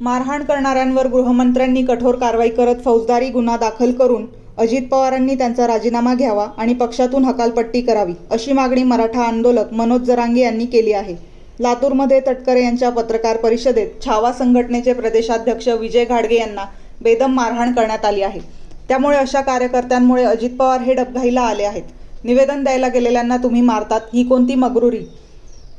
मारहाण करणाऱ्यांवर गृहमंत्र्यांनी कठोर कारवाई करत फौजदारी गुन्हा दाखल करून अजित पवारांनी त्यांचा राजीनामा घ्यावा आणि पक्षातून हकालपट्टी करावी अशी मागणी मराठा आंदोलक मनोज जरांगे यांनी केली आहे. लातूरमध्ये तटकरे यांच्या पत्रकार परिषदेत छावा संघटनेचे प्रदेशाध्यक्ष विजय घाडगे यांना बेदम मारहाण करण्यात आली आहे. त्यामुळे अशा कार्यकर्त्यांमुळे अजित पवार हे डबघाईला आले आहेत. निवेदन द्यायला गेलेल्यांना तुम्ही मारतात ही कोणती मगरुरी?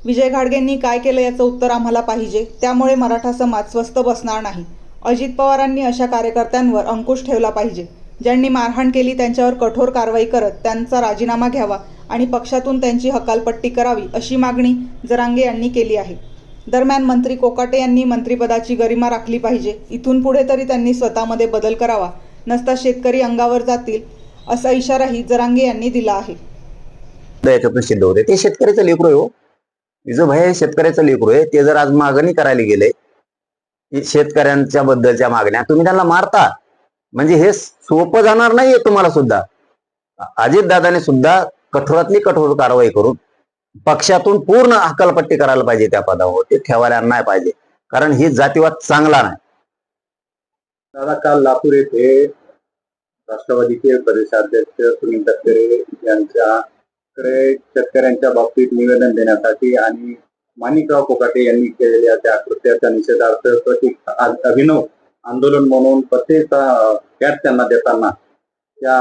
विजय घाडगेंनी काय केलं याचं उत्तर आम्हाला पाहिजे. त्यामुळे मराठा समाज स्वस्त बसणार नाही. अजित पवारांनी अशा कार्यकर्त्यांवर अंकुश ठेवला पाहिजे. ज्यांनी मारहाण केली त्यांच्यावर कठोर कारवाई करत त्यांचा राजीनामा घ्यावा आणि पक्षातून त्यांची हकालपट्टी करावी अशी मागणी जरांगे यांनी केली आहे. दरम्यान मंत्री कोकाटे यांनी मंत्रिपदाची गरिमा राखली पाहिजे. इथून पुढे तरी त्यांनी स्वतःमध्ये बदल करावा. नसता शेतकरी अंगावर जातील असा इशाराही जरांगे यांनी दिला आहे. सिद्ध होते. ते शेतकऱ्याचा लेकरू आहे हो शेतकऱ्याचं लेकरू आहे. ते जर आज मागणी करायला गेले शेतकऱ्यांच्या बद्दलच्या मागण्या तुम्ही त्यांना मारता. म्हणजे हे सोपं जाणार नाहीये तुम्हाला सुद्धा. अजितदादाने सुद्धा कठोरातली कठोर कारवाई करून पक्षातून पूर्ण हकालपट्टी करायला पाहिजे त्या पदावर. ते ठेवायला नाही पाहिजे. कारण ही जातीवाद चांगला नाही. दादा काल लातूर येथे राष्ट्रवादीचे प्रदेशाध्यक्ष सुनील तटकरे यांच्याकडे शेतकऱ्यांच्या बाबतीत निवेदन देण्यासाठी आणि माणिकराव कोकाटे यांनी केलेल्या त्या कृत्याच्या निषेधार्थ प्रतीक अभिनव आंदोलन म्हणून पत्तेचा कॅट त्यांना देताना त्या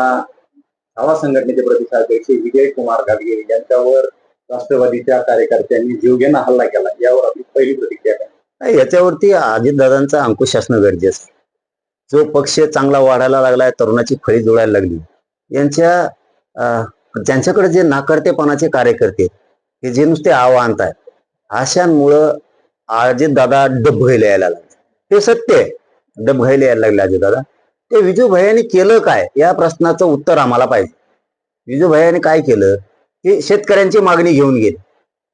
धावा संघटनेचे प्रदेशाध्यक्ष विजय कुमार घाटगे यांच्यावर राष्ट्रवादीच्या कार्यकर्त्यांनी जीवघेणा हल्ला केला. यावर आपली पहिली प्रतिक्रिया काय? याच्यावरती अजितदादांचा अंकुश असणं गरजेचं. जो पक्ष चांगला वाढायला लागलाय तरुणाची फळी जुळायला लागली. यांच्या ज्यांच्याकडे त्यांच्याकडे जे नाकर्तेपणाचे कार्यकर्ते हे जे नुसते आव्हान आहेत अशांमुळं अजितदादा डबघाईला यायला लागले. ते सत्य आहे. डबघाईला यायला लागले अजितदादा ते विजू भैयाने केलं काय? या प्रश्नाचं उत्तर आम्हाला पाहिजे. विजू भैयाने काय केलं? की शेतकऱ्यांची मागणी घेऊन गेले.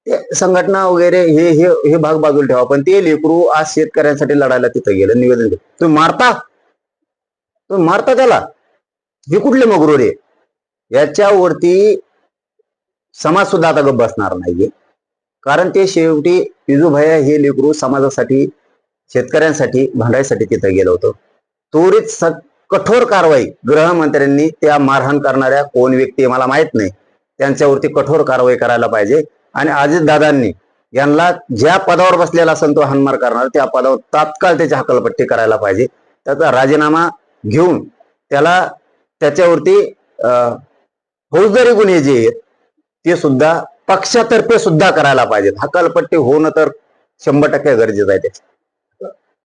ते संघटना वगैरे हे हे हे भाग बाजूला ठेवा. पण ते लेकरू आज शेतकऱ्यांसाठी लढायला तिथं गेलं निवेदन तुम्ही मारता? तुम्ही मारता त्याला? हे कुठले मगरूर आहे? याच्यावरती समाज सुद्धा आता गप्प बसणार नाहीये. कारण ते शेवटी पिजूभया हे लेकरू समाजासाठी शेतकऱ्यांसाठी भांडायसाठी तिथं गेलं होतं. त्वरित स- कठोर कारवाई गृहमंत्र्यांनी त्या मारहाण करणाऱ्या कोण व्यक्ती मला माहीत नाही. त्यांच्यावरती कठोर कारवाई करायला पाहिजे. आणि अजितदादांनी यांना ज्या पदावर बसलेला असेल तो हनमार करणार त्या पदावर तात्काळ त्याची हकलपट्टी करायला पाहिजे. त्याचा राजीनामा घेऊन त्याला त्याच्यावरती अं, फौजदारी गुन्हे जे आहेत ते सुद्धा पक्षातर्फे सुद्धा करायला पाहिजेत. हकालपट्टी होणं तर शंभर टक्के गरजेचं आहे त्याची